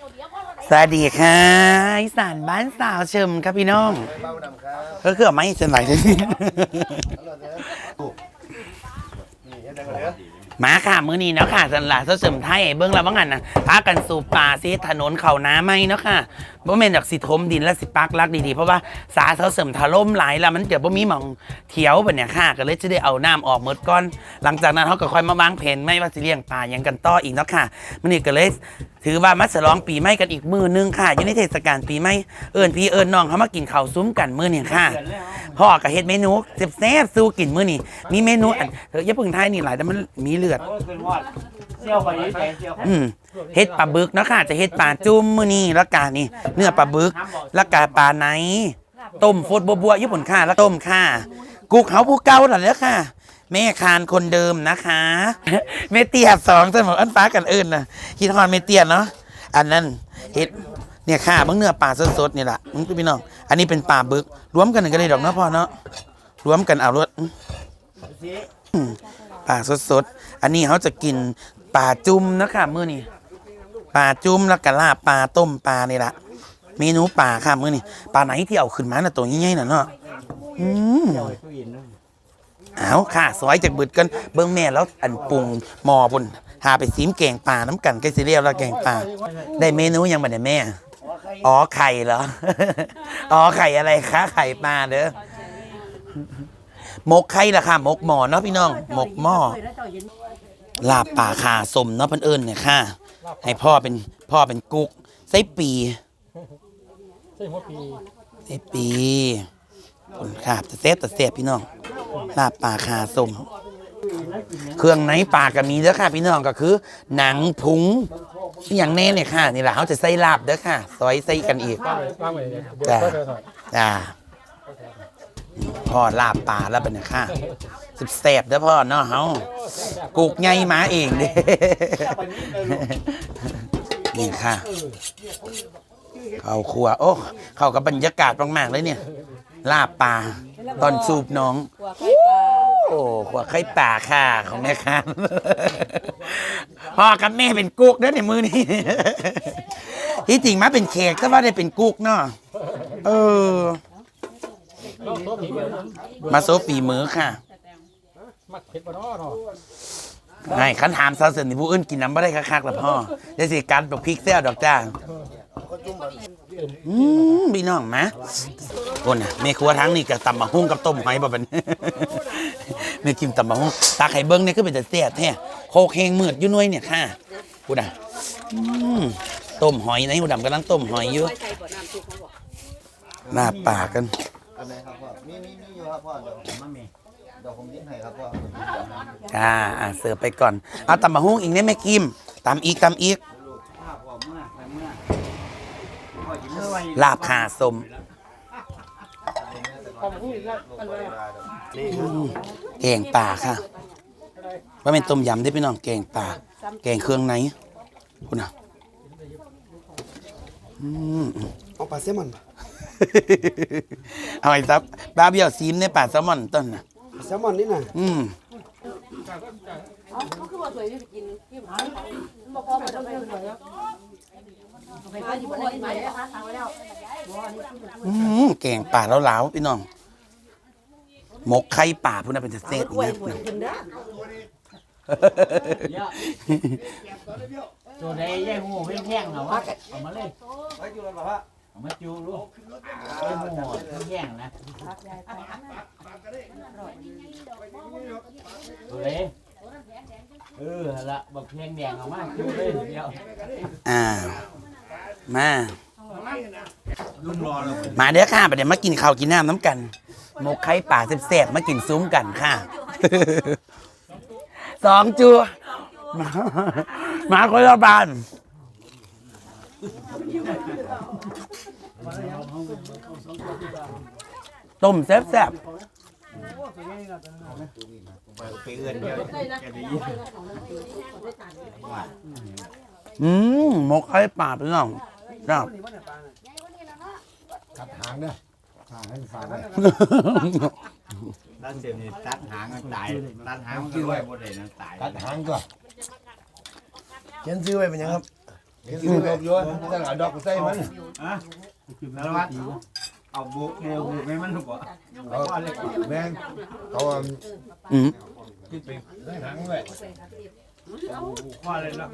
สวัสดีค่ะอีสานบ้านสาวเชิมครับพี่น้องก็คือไม่เส้นไหลเลยมาค่ะมื้อนี้เนาะค่ะสันหลาเสาเสริมไทยเบื้องเราบ้างกันนะพากันสู่ป่าซีถนนเขาน้ำไม่เนาะค่ะบ่แม่นจากสิทมดินและสิปักลักดีๆ เพราะว่าสาเสาเสริมถล่มหลายแล้วมันเดี๋ยวบ่มีหมองเถียวแบบเนี้ยค่ะ ก็เลยจะได้เอาน้ำออกหมดก่อน หลังจากนั้นเขาก็ค่อยมาวางแผนไม่ว่าสิเลี้ยงปลาหยังกันต่ออีกเนาะค่ะมื้อนี้ก็เลย ถือว่ามาฉลองปีใหม่กันอีกมือนึงค่ะอยู่ในเทศกาลปีใหม่เอิญพี่เอิญน้องเขามากินข้าวซุ้มกันมื้อนี้ค่ะพ่อกับเฮ็ดเมนูแซ่บๆสู้กินมื้อนี้มีเมนูอันเธออย่าเพิ่งทายนี่หลายแต่มันมีเลือดเซี่ยวไปเซี่ยวอืมเฮ็ดปลาบึกเนาะค่ะจะเฮ็ดปลาจุ่มมื้อนี้แล้วกานี่ เนื้อปลาบึกแล้วกาปลาไหน ต้มโฟดบัวๆญี่ปุ่นค่ะแล้วต้มค่ะกุกเขาผู้เก่านั่นแหละค่ะ แม่คานคนเดิมนะคะเมเตียสองเสมออันฟ้ากันเอิญนะคิดฮอนเมเตียเนาะอันนั้นเฮ็ดเนี่ยค่ะมึงเนื้อปลาสดๆนี่แหละมึงพี่น้อง อันนี้เป็นปลาบึก รวมกันหนึ่งก็ได้ดอกเนาะพ่อเนาะรวมกันเอารถปลาสดๆ อันนี้เขาจะกินปลาจุ่มนะคะมื้อนี้ปลาจุ่มแล้วก็ลาบปลาต้มปลานี่ละเมนูปลาค่ะมื้อนี้ปลาไหนที่เอาขึ้นมาน่ะตัวใหญ่ๆน่ะเนาะอืม เอาค่ะซอยจากบึดกันเบิ่งแม่แล้วอันปรุงหม้อพุ่นหาไปซีมแกงปลาน้ำกันใกล้สิเรียวแล้วแกงปลาได้เมนูยังบ่ได้แม่ อ๋อไข่เหรอ อ๋อไข่อะไรคะไข่ปลาเด้อหมกไข่ละค่ะหมกหม้อเนาะพี่น้องหมกหม้อลาบป่าขาสมเนาะเพิ่นเอิญเนี่ยค่ะ ให้พ่อเป็นพ่อเป็นกุ๊กไส้ปีใช่หัวปีไส้ปี คนขาบแต่เซฟแต่เซฟพี่น้องลาบป่าขาสมเครื่องในปลาก็มีเด้อค่ะ พี่น้องก็คือ หนังพุงอย่างแน่เนี่ยค่ะ นี่แหละเขาจะใส่ลาบเด้อค่ะ ซอยใส่กันอีกจ้าจ้าพ่อลาบปลาแล้วเป็นค่ะสิบแสบเด้อพ่อเนาะเฮากุกไงมาเองเด้นี่ค่ะ เข้าครัว โอ้ เข้ากับบรรยากาศมากๆเลยเนี่ย ลาบปลาตอนสูบน้อง หัวไข่ปลาโอ้ขวไข่ป่าค่ะของแม่ครับพ่อกับแม่เป็นกุ๊กเด้อในมือนี้ที่จริงมาเป็นเค้กแต่ว่าได้เป็นกุ๊กเนาะเออต้องโต๊ะผีเดียวนะมาโซฟีมือค่ะมักเผ็ดบ่เนาะเนาะไอ้คันถามซาเซนนี่ผู้อื่นกินน้ำไม่ได้คักๆละพ่อได้สิการแบบพริกแซ่บดอกจ้า อืมพี่น้องมะคนน่ะแม่ครัวทั้งนี่กับตำมะฮุ่งกับต้มหอยบ่เป็น แม่กินตำมะฮุ่งตาไข่เบิ้งเนี่ยก็เป็นแต่แซ่บแท้โคกเฮงมืดอยู่หน่วยเนี่ยค่ะพูดอะอืมต้มหอยนะหูดำกำลังต้มหอยอยู่ไข่ไข่บ่น้ำซุปเขาบอกหน้าปากกันอันไหนครับพ่อมีมีมีอยู่ครับพ่อเดี๋ยวผมมามีเดี๋ยวผมยิ้มให้ครับพ่ออ่าอ่าเสิร์ฟไปก่อนเอาตำมะฮุ่งอีกเนี่ยแม่กิมตำอีกตำอีก ลาบขาสมแกงป่าค่ะว่าเป็นต้มยำได้อพี่น้องแกงป่า แกงเครื่องในคุณนะอืมเอาปลาแซลมอนเอาไอ้ซับบาเบียวซีมในป่าแซลมอนต้นนะปลาแซลมอนนี่น่ะอืมอ๋อเขาคือว่าสวยที่ไปกินที่หมาบอกพ่อมาจะไปสวยแล้ว ไข่ปลาอยู่บนไหนนะคะทางไว้แล้วอืมแกงป่าแล้วหลาวๆพี่น้องหมกไข่ป่าพุ่นน่ะเป็นเศษๆกล้วยนะหวยกินได้ตัวใดแย่หูเพ่งแห้งเหรอวะเอามาเลยไว้อยู่แล้วพ่อเอามาจูลูกแย่หูเพ่งแห้งนะตัวใดเออละบักเพียงแดงเอามาจูเลยเดียว อ่า มามาเด้อค่ะประเดี๋ยวมากินข้าวกินน้ำน้ำกันหมกไข่ป่าแซ่บๆมากินซุ้มกันค่ะสองจัวมามาคนละบานต้มแซ่บไปเอื้อนเดียวแกได้ยินๆ อืมหมกไข่ป่าพี่น้องครับกัดหางเด้อหางให้ฝาดเลยด้านเสียนี่ตัดหางมันตาย ตัดหางมันก็ไว้บนเลยนะตายกัดหางตัวเขียนซื้อไว้เป็นยังครับเห็นสิดอกอยู่จะหลายดอกก็ใส่มันแล้ววัดเอาบุกบุกบุกให้มันถูกป่ะเอาแม่งเขาเอาอืมคิดไปได้หางไว้ข้อเลยละ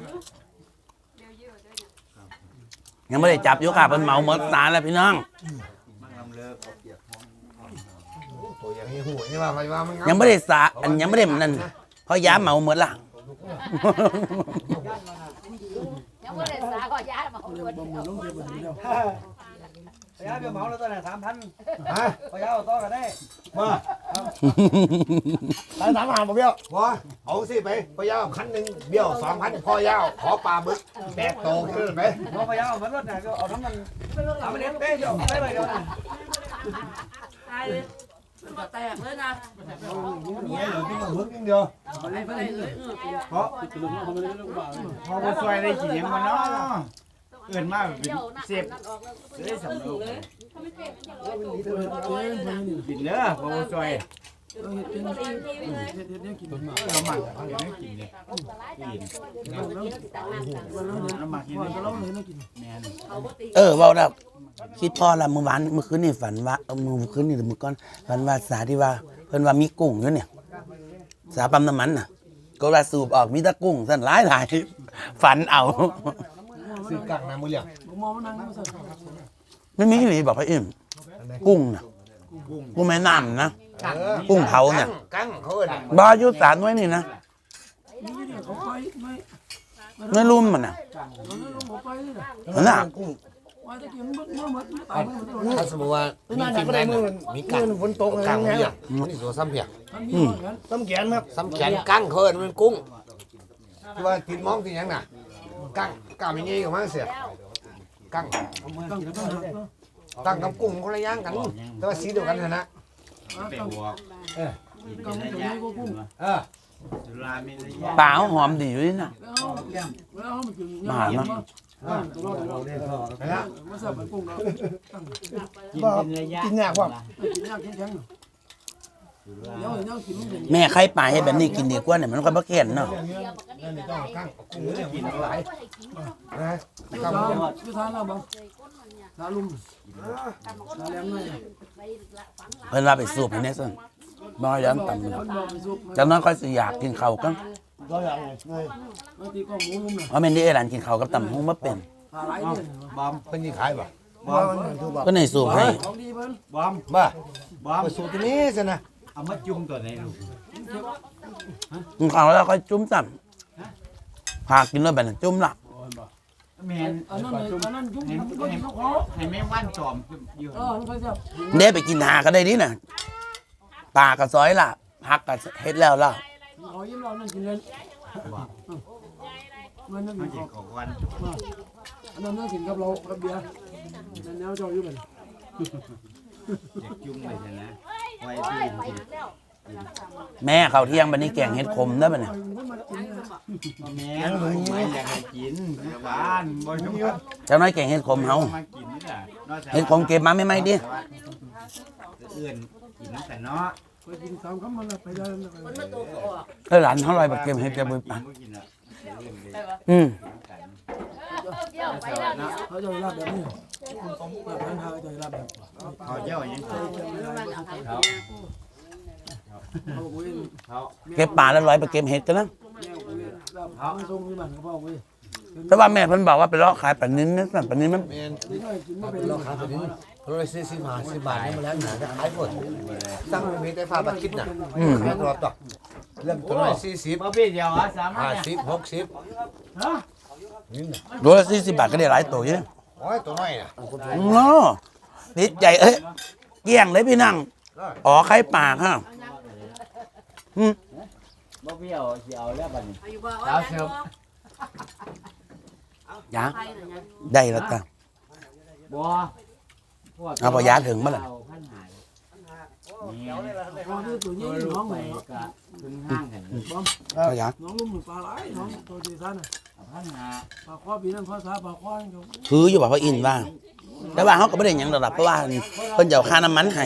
ยังไม่ได้จับอยู่ค่ะเป็นเหมาหมดสารแล้วพี่น้องมันทำเลิกเอาเปียกห้องตัวอย่างนี้หูนี่ว่าใครว่ามันยังไม่ได้สาอันยังไม่ได้นั่นเพราะย้าเหมาหมดละ ยังไม่ได้สาก็ย้ายมาคนเดียว พยาเดี๋ยวเหมาแล้วตอนไหนสามพันฮะพยาเอาต่อกันได้ว่าตายสามหาบ่เบี้ยวว่าเอาสิไปพยาคันหนึ่งเบี้ยวสองพันพอยาวขอปลาบึกแบกโตขึ้นไปเราพยาเอามันรถเนี่ยก็เอาน้ำมันเอามันเด็ดเป๊ะเดี๋ยวเอาไปเลยเดี๋ยวนะตายเลยแตกเลยนะเนี่ยเหลือที่มันบึกนิดเดียวเลยเลยเพราะพอมาซอยได้กี่ยังมันเนาะ เกินมากเป็นเสียบเลยสำนุกกินเด้อพอมาซอยเราหมักเขาเดี๋ยวไม่กินเลยเราหมักกินเลยแม่นเออเว่าแล้วคิดพ่อละเมื่อวานเมื่อคืนนี่ฝันว่าเออเมื่อคืนนี่หรือเมื่อก่อนฝันว่าสาที่ว่าเพิ่นว่ามีกุ้งอยู่เนี่ย สาปั๊มน้ำมันน่ะ ก็ว่าสูบออกมีแตะกุ้งสั่นหลายหลายฝันเอา ซื้อกังนะมือเหลี่ยมไม่มีหรือบอกพระอิ่มกุ้งน่ะกุ้งแม่น้ำนะ กุ้งเผาเนี่ย กังเขาเอิ้นบายุสารไว้นี่นะไม่รุ่มมันน่ะนั่นน่ะถ้าสมมติว่ามีกินได้น่ะมีกังฝนตกกังมือเหลี่ยมมันนี่ตัวซ้ำเพียงอืมต้มแขนครับซ้ำแขนกังเขาเอิ้นมันกุ้งที่ว่าติดมองติดหยังน่ะ กังกังมีงี้กับมันเสียกังกังกับกุ้งคนละอย่างกัน แต่ว่าสีเดียวกันนะนะเป็ดวัวเออกินระยะเออสุรามีระยะปลาหอมดีอยู่นี่นะมาหาเนาะนะฮะกินเป็นระยะกินยากว่าแม่ใครปลาให้แบบนี้กินดีกว่าเนี่ยมันก็บ่แก่นเนาะนั่นนี่ต้องกังกุ้งเนี่ยกินหลายนะกังเพิ่นว่าไปสูบให้แน่ซั่นบ่ย้อนต่ำเลยจังนั้นก็สิอยากกินข้าวกันก็อย่างไงเพราะแม่นที่เอหลานกินข้าวกับตำฮุงบ่เป็นบอมเพิ่นสิขายบ่บอมก็ในสูบให้บอมบ่บอมไปสู่ที่นี้ซะนะ เอามาจุ่มตัวไหนลูกกินข้าวแล้วก็จุ่มซ้ำพากินแล้วแบบนั้นจุ่มละแม่นอันนั้นอันนั้นจุ่มให้ให้แม่ว่านจอมอยู่เด้ไปกินหาก็ได้ดิน่ะปลาก็ซอยละผักก็เฮ็ดแล้วล่ะมาเก็บของวันเด็กจุ่มเลยนะ ไว้ที่แม่ข้าวเที่ยงบัดนี้แกงเฮ็ดขมเด้อบัดนี้แม่ไม่อยากให้กินบ้านบ่ยุ่งเจ้าน้อยแกงเฮ็ดขมเฮามากินนี่แหละนอกจากเฮ็ดขมเก็บมาไม่ไหมดิเอื่นกินน้ำแต่เนาะคนมาตัวก็ออกเออหลานเฮาลอยบักเก็บเฮ็ดจะบ่ปานบ่กินอะอืมเที่ยวไปแล้วเนี่ยเขาเจ้ายังเขาเก็บปลาแล้วลอยไปเก็บเฮ็ดกันนะแต่ว่าแม่เพิ่นบอกว่าไปเลาะขายปลานิ้นนะสั่นปลานิ้นมันแม่นเราขายตัวนี้เราเลยซื้อสิบาทสิบบาทนี่มาแล้วหนาจะขายหมดตั้งไว้มีแต่ฟ้าบัตรคิดน่ะอืมขายตลอดต่อเริ่มต้นสี่สิบบ่พี่เดียวอะสามารห้าถสิบหกสิบฮะนี่น่ะโลละ40บาทก็ได้หลายตัวอยู่โอ้ยตัวน้อยน่ะเนาะ ติดใจเอ้ยเกลี้ยงเลยพี่นั่ง อ๋อไข่ปลาค่ะบ่พี่เอาสิเอาแล้วบัดนี้อายุบ่ว่าแล้วยาใครเนี่ยได้แล้วจ้ะบ่เอาบ่ยาถึงบ่ล่ะพันหายนี่ตัวนี้น้องใหม่ก็ถึงห้างกันเอายาน้องลุ่มปลาไหลน้องตัวดีซ่าน่ะพันหาปลาคว้าปีนั้นคว้าซาปลาคว้าเขาถืออยู่บ่พระอินทร์ว่า แต่ว่าเขาก็ไม่ได้หยังดอกเพราะว่าเพิ่นจะเอาค่าน้ำมันให้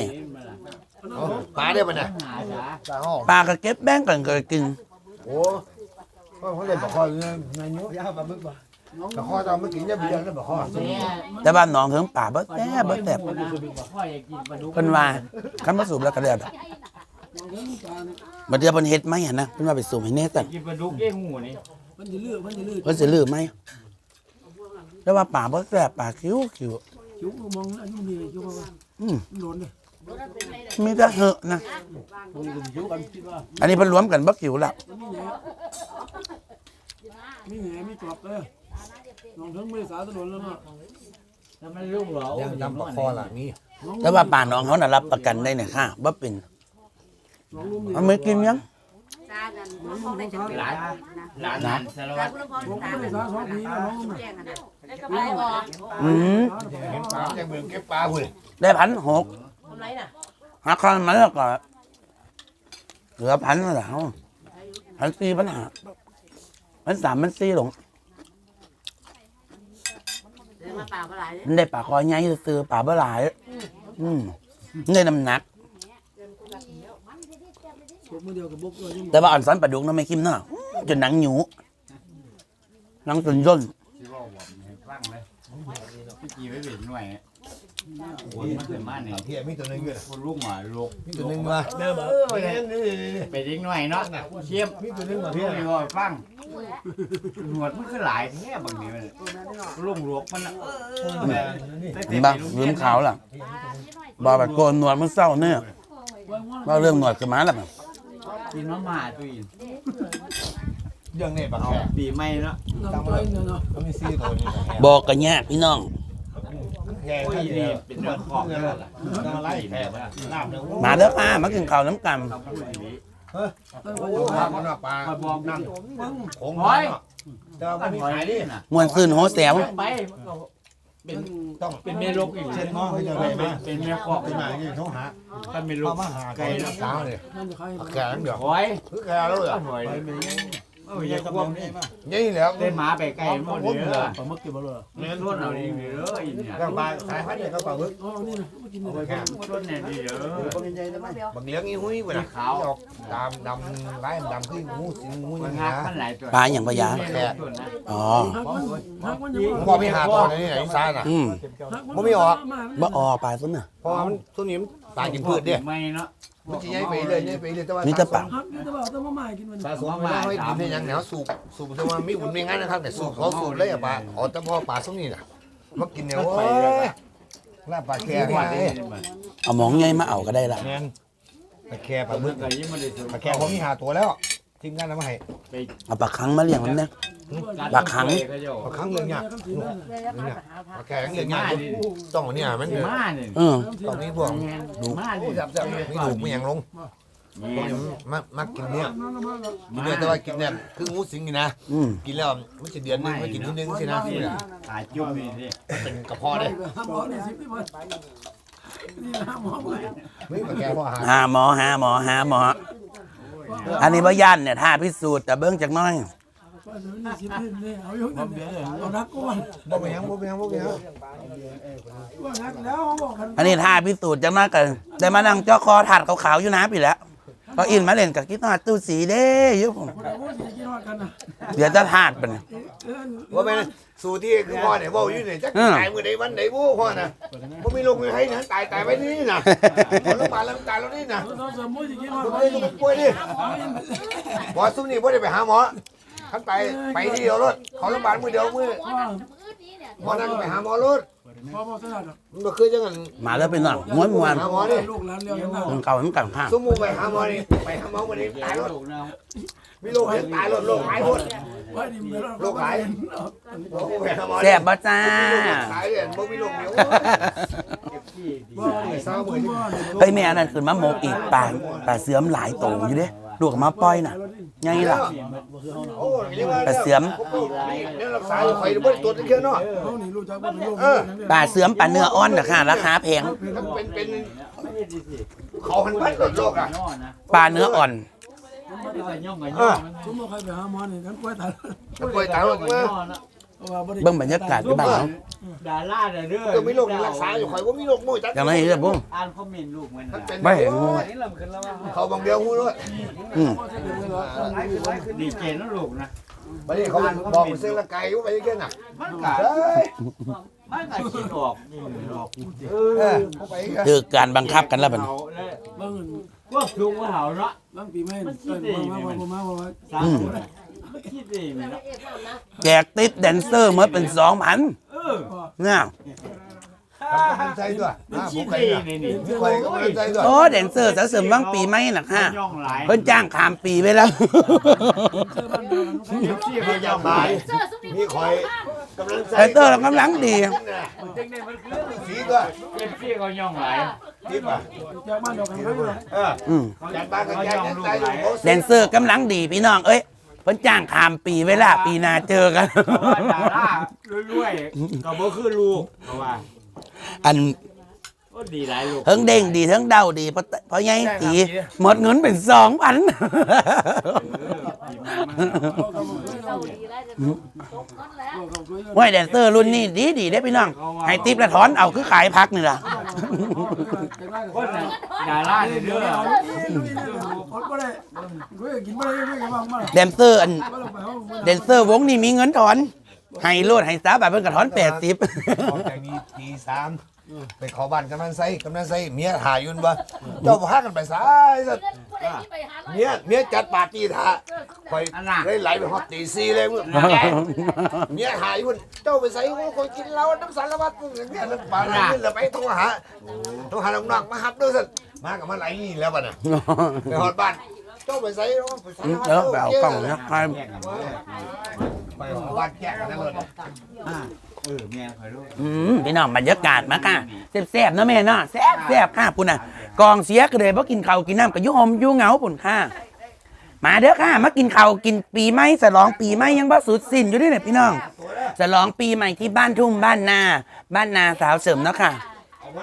เอาปลาได้ปะเนี่ยหาจ้ะปลาห้องปลาก็เก็บแบ่งกันก็กินโอ้ก็เขาเลยบอกว่าไงนิ้วยยาปลาบึกป่ะแต่ข้อตอนเมื่อกี้เนี่ยเบียร์แล้วบอกข้อแซ่แต่บ้านน้องถึงป่าบ่แซ่บบ่แซ่บพ่ออยากกินปลาดุกเพิ่นว่าคันมาสูบแล้วก็แล้วดอกบัดเดี๋ยวเพิ่นเฮ็ดไหมหั่นนะเพิ่นว่าไปสูบให้แน่สั่นกินปลาดุกเอ้หูนี่มันจะลื้อมันจะลื้อเพิ่นสิลืมไหมแต่ว่าป่าบ่แซ่บป่าคิ้วคิ้ว จุกมองอันนี้มีจุกว่าอืมโดนเลยมีแต่เหอะนะผมก็จุกกันคิดว่าอันนี้เพิ่นรวมกันบ่คิ้วละมีแหนมีแหนมีกรอบเลยน้องทั้งไม่สาถนนแล้วเนาะแล้วมันลูกเหรอยังนำปลาคอหลังนี้แต่ว่าป่าน้องเขาน่ะรับประกันได้เนี่ยค่ะบ่เป็นน้องลุงนี่เอาไม่กินยัง ซากันเขาได้จังหลานหลานนั่นสารวัตรคุณพ่อผมตาก็ไม่สาสองทีนะน้องลุงแจ้งกันนะได้กำไรบ่อืมเห็นปลายังเบิ่งเก็บปลาหุ่นได้พันหกกำไรน่ะหักค่ามันแล้วก็เหลือพันแล้วพันสี่พันห้าพันสามพันสี่หลงเดี๋ยวมาป่าปลาไหลมันได้ปลาคอใหญ่ซื้อปลาบ่หลายอืมได้น้ำหนัก พวกมือเดียวกับบุกเลยยังแต่ว่าอ่อนสันปลาดุกเนาะไม่คิมเนาะจนหนังหยูหนังจนย่นที่ว่าผมให้ฟังเลยพี่จีไว้เป็นหน่วยโอ้ยมันเป็นมาเนี่ยเพียมีตัวนึงอยู่คนลูกหมาลูกมีตัวนึงมาเด้อบ่นี่นี่นี่ไปดิ้งหน่วยเนาะเชี่ยมมีตัวนึงมาพี่เพียไม่ว่าฟังหนวดมันคือหลายแค่บางนี้มันลุงหลวกมันเห็นบ้างลืมขาวล่ะบอกแบบโกนหนวดมันเศร้าเนี่ยว่าเรื่องหนวดกันมาแล้วแบบ กินมาม่าตัวอีเรื่องนี้ปลาเอาแค่ปีใหม่เนาะน้ำใจเนี่ยเนาะเขามีซี่ตัวนี้บอกกันยากพี่น้องแค่โอ้ยนี้นี่เป็นเรื่องของแล้วล่ะต้องไล่แค่น้ำนึงมาเด้อป้ามากินข้าวน้ำกันคำพูดอย่างนี้โอ้ปลามันปลาคอยบอกนั่นโขงน้อยแต่ว่ามันมีขายดิน่ะมวนซื่นโฮแซวไปมันก็ เป็นต้องเป็นเมลกอีกเช่นง้อเขาจะได้ไหมเป็นเมลกอกเป็นหมาอย่างเขาหาถ้าเมลเขากมาหาไก่น้ำสาวเลยนั่นจะใครแก่เดี๋ยวหอยคือแก่แล้วเหรอ หอย เอออย่าควบนี่นี่แหล้วเต้นหมาไปไกลหมดเลยปลาหมึกกินบ่เลยเนื้อล้วนเอาดีเด้ออีเนี่ยก็ปลาสายพันธุ์เนี่ยเขาปลาบึกอ๋อนี่นะมากินเอาเลยไปแก่ล้วนเนี่ยดีเด้อบางเลี้ยงอีหุ้ยกว่านะขาวดำดำไล่ดำขึ้นงูสิงงูอมัย่านงหันี้กมันหลายตัวปลาอย่างปลายาแค่อ๋อหักมันหักมันยังผมบอกไม่หาตัวนี้ไหนซ้ายน่ะอืมบ่ออปลาซุนน่ะเพราะมันตัวนี้มันตายกินพืชเนี่ยไม่เนาะ มันจะย้ายไปเลยย้ายไปเลยแต่ว่ามีแต่ปลาหักนี่แต่ว่าต้องมาใหม่กินมันสะสมมาให้ดินในยังแนวสูบสูบแต่ว่ามีอุ่นมีงานนะครับแต่สูบเขาสูบเลยอะปลาอ๋อแต่พอปลาส้มนี่น่ะมากินเนี่ยโอ้ยลาบปลาแค่หวานไงได้มันเอาหมองใหญ่มาเอาก็ได้ละแมนปลาแค่ปลาบึกก็ยิ่งมันได้ปลาแค่ผมมีหาตัวแล้วทีมงานเอามาให้เอาปลาคังมาเลี้ยงมันเนี่ย ปลาขังปลาครั้งเรื่องเนี่ยเลยแล้วมาหาพาปลาแค่เรื่องเนี่ยต้องเอาเนี่ยมันมาเนี่ยเออต้องมีพวกดูมาโอ้เนี่ยจับจับมีถูกมีอย่างลงพวกนี้มันมักกินเนี่ยกินเนี่ยแต่ว่ากินเนี่ยคืองูสิงนี่นะอืมกินแล้วมันจะเดือนนึงไม่กินทีนึงสินะตายจุ่มนี่สิเป็นกระเพาะเลยหมอนี่สิพี่มันนี่นะหมอเลยไม่ปลาแค่พออาหารหาหมอหาหมอหาหมอ อันนี้บ่ย่านเนี่ยถ้าพิสูจน์แต่เบิ่งจากหน้อย นี่สิพี่นี่เอายกนั่นเอานักก่อนบ่เป็นหยังบ่เป็นหยังบ่เป็นหยังว่านักแล้วเขาบอกกันอันนี้ถ้าพิสูจน์จากหน้อยกันได้มานั่งเจ้าคอถาดขาวๆอยู่นะพี่แล้วก็อินมาเล่นกับกิ๊กนาตู้สีเด้อยู่ผมแต่ว่าสิกินว่ากันนะเดี๋ยวจะถาดไปเนี่ยว่าเป็นสู่ที่คือพ่อเนี่ยว่าอยู่เนี่ยจักตายมื้อใดวันใดบ่พ่อน่ะบ่มีลูกมีให้นะตายตายไปนี่น่ะบ่ลงมาแล้วตายแล้วนี่น่ะเราสมมติสิกินว่าบ่ได้ลูกป่วยดิบ่ซุมนี่บ่ได้ไปหาหมอ คันไปไปที่เดียวรถเขาโรงพยาบาลมื้อเดียวมื้อหมอนั่นไปหาหมอรถพอพอสนัดมันบ่คือจังนั้นมาแล้วเป็นหนังม้วนมวนหาหมอดิลูกหลานเลี้ยงยังไงคนเก่าเหมือนกันข้างซุมมูไปหาหมอนี่ไปหาหมอมื้อนี้ตายรถลูกเนาะมีลูกเห็นตายรถโรคหายหมดว่าดิมันบ่ไปหาหมอแซ่บบ่จ้าตายเลยบ่มีลูกเดียวว่าดิสาวคุณว่าดิเฮ้ยแม่อันนั้นคือมะมกอีกปลาปลาเสื่อมหลายโตอยู่เด้ลูกเอามาปล่อยน่ะ ไงล่ะ โอ้ยยังว่าปลาเสื่อมเนี่ยรักษาอยู่ไฟบ่ได้ตรวจเทื่อเนาะเขานี่รู้จักว่าเป็นลูกปลาเสื่อมปลาเนื้ออ่อนน่ะค่ะ ราคาแพงเป็นเป็นเขาหันพันรถโลกอะย่อนะปลาเนื้ออ่อนมันก็ย่องกับย่อมันสมมติใครไปหาหมอนี่กันกล้วยตายจะป่วยตายรถย่เมื่ออนะ เบิ่งบรรยากาศที่บ้านเนาะดาราเด้อก็มีโรครักษาอยู่ข่อยว่ามีโรคมือจักอย่างไรเด้อบุ้งอ่านคอมเมนต์ลูกมันมันเป็นไม่เห็นงูนี่เริ่มขึ้นแล้วว่าเขาบางเดียวงูด้วยอืมดีเจนแล้วลูกนะบัดนี้เขาบอกเส้นละไก่ว่าไปยังไงน่ะมันก็เฮ้ยมันก็คิดออกนี่ออกเออเขาไปยังไงคือการบังคับกันแล้วบัดนี้เอาแล้วบางพวกลุงว่าเฮาเนาะบางปีไม่เออมามามามามาสาม คนมันคิดดีนี่เนาะแจกติปแดนเซอร์เมื่อเป็นสองพันเออเนี่ยกำลังใจด้วยมันนะผคิดมไปดีนะนี่นี่ผมไปกำลังใจด้วยโอ้แดนเซอร์สะเสริมบางปีไม่หนักฮะย่องหลายเพิ่นจ้างขามปีไปแล้วที่เขาย่องหลายมีคอยกำลังใจแดนเซอร์เรากำลังดีจังได๋มันคือสีด้วยเอฟซีเขาย่องหลายทิปอะจากบ้านเดียวกันก็อยู่เอออืมจัดบ้านกันใจกันใจอยู่โอ้แดนเซอร์กำลังดีพี่น้องเอ้ยเพิ่นจ้างขามปีไว้ละปีหน้าเจอกัน เพราะว่าดารารวยๆก็บ่คือลูกเพราะว่าอันโอ้ดีหลายลูกเทิงเด้งดีเทิงเดาดีเพราะเพราะไงตีหมดเงินเป็นสองพัน ว่าแดนเซอร์รุ่นนี้ดีดีได้อพี่น้องให้ติปละถอนเอาคือขายพักนี่ล่ะ คนน่ะดาราเนี่ยเด้อคนก็ได้กูกินไม่ได้ไม่กินบ้างมาแดนเซอร์อันไม่ต้องไปห้องแดนเซอร์วงนี้มีเงินถอนให้โลดให้สาบาทเพิ่นก็ถอนแปดสิบออกจากนี้ตีสามไปขอบ้านกำนันไซกำนันไซเมียหายุ่นบ่เจ้าพากันไปสายสัตว์ เมียเมียจัดปาร์ตี้ท่าคอยอันน่ะเลยไหลไปฮอตตีซีเลยมึงเมียหายุ่นเจ้าไปใส่ว่าคอยกินเหล้าน้ำสารวัตรมึงอย่างเงี้ยน้ำปลาอะไรขึ้นแล้วไปโทรหาโทรหาน้องๆมาหับด้วยสัตว์มากับมาไหลนี่แล้วบ่น่ะไปฮอดบ้านเจ้าไปใส่ว่าไปสารวัตรเดี๋ยวไปเอากล้องนะใครไปฮอดบ้านแก่กันนั่นเลย เออแม่คอยรู้อืมพี่น้องบรรยากาศมาค่ะแซ่บๆเนาะแม่เนาะแซ่บๆค่ะปุ่นน่ะกองเสียก็เลยบ่กินข้าวกินน้ำก็อยู่หอมอยู่เหงาปุ่นค่ะ มาเด้อค่ะ มากินข้าวกินปีใหม่ฉลองปีใหม่ยังบ่สุดสิ้นอยู่เด้วยเนี่ยพี่น้องฉลองปีใหม่ที่บ้านทุ่งบ้านนา บ้านนาสาวเสริมเนาะค่ะ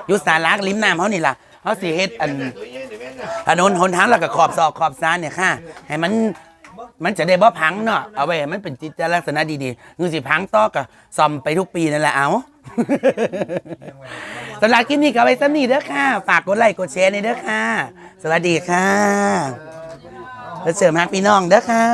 อยู่สารักริมน้ำเขานี่ล่ะเขาสิเฮ็ดอันถนนหนทางแล้วก็ขอบซอกขอบซานเนี่ยค่ะ ให้มัน มันจะได้บ่พังเนาะเอาไว้ให้มันเป็นจิตลักษณะดีๆเงินสิพังต่อก็ซ่อมไปทุกปีนั่นแหละเอาสำหรับคลิปนี้ก็เอาไว้ซ้ำนี้เด้อค่ะ ฝากกดไลค์กดแชร์ในเด้อค่ะ สวัสดีค่ะแล้วเสริมฮักพี่น้องเด้อค่ะ